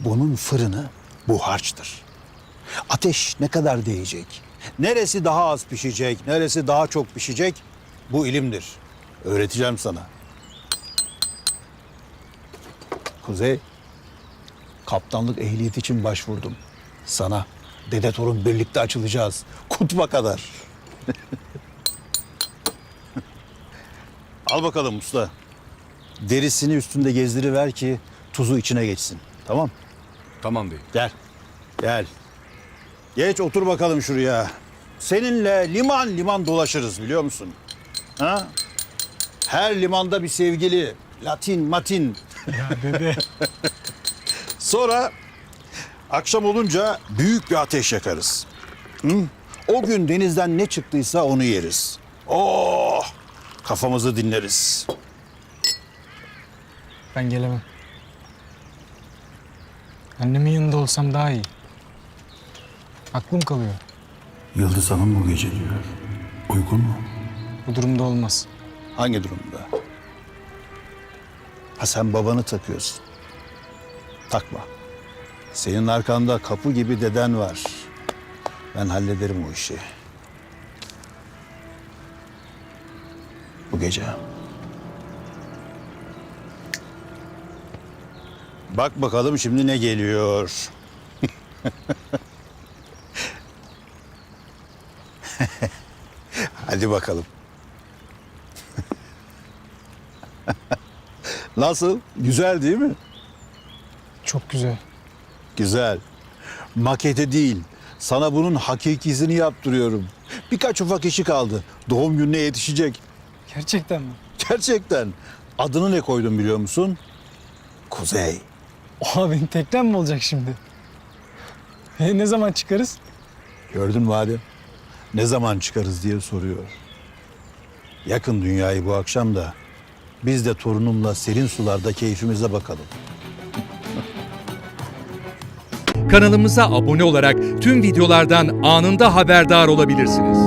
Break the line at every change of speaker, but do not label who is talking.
Bunun fırını bu harçtır. Ateş ne kadar değecek? Neresi daha az pişecek, neresi daha çok pişecek? Bu ilimdir. Öğreteceğim sana. Kuzey, kaptanlık ehliyeti için başvurdum. Sana dede torun birlikte açılacağız. Kutba kadar. Al bakalım usta. Derisini üstünde gezdiriver ki tuzu içine geçsin. Tamam?
Tamam bey.
Gel. Gel. Geç otur bakalım şuraya. Seninle liman liman dolaşırız biliyor musun? Ha? Her limanda bir sevgili. Latin, Matin.
Ya dede.
Sonra akşam olunca büyük bir ateş yakarız. Hı? O gün denizden ne çıktıysa onu yeriz. Oh! Kafamızı dinleriz.
Ben gelemem. Annemin yanında olsam daha iyi. Aklım kalıyor.
Yıldız Hanım bu gece diyor. Uygun mu?
Bu durumda olmaz.
Hangi durumda? Ha sen babanı takıyorsun. Takma. Senin arkanda kapı gibi deden var. Ben hallederim o işi. Bu gece. Bak bakalım şimdi ne geliyor. Hadi bakalım. Nasıl? Güzel değil mi?
Çok güzel.
Güzel. Makete değil. Sana bunun hakikisini yaptırıyorum. Birkaç ufak işi kaldı. Doğum gününe yetişecek.
Gerçekten mi?
Gerçekten. Adını ne koydum biliyor musun? Kuzey.
Oha benim teknem mi olacak şimdi? E, ne zaman çıkarız?
Gördün mü Adem? Ne zaman çıkarız diye soruyor. Yakın dünyayı bu akşam da biz de torunumla serin sularda keyfimize bakalım.
Kanalımıza abone olarak tüm videolardan anında haberdar olabilirsiniz.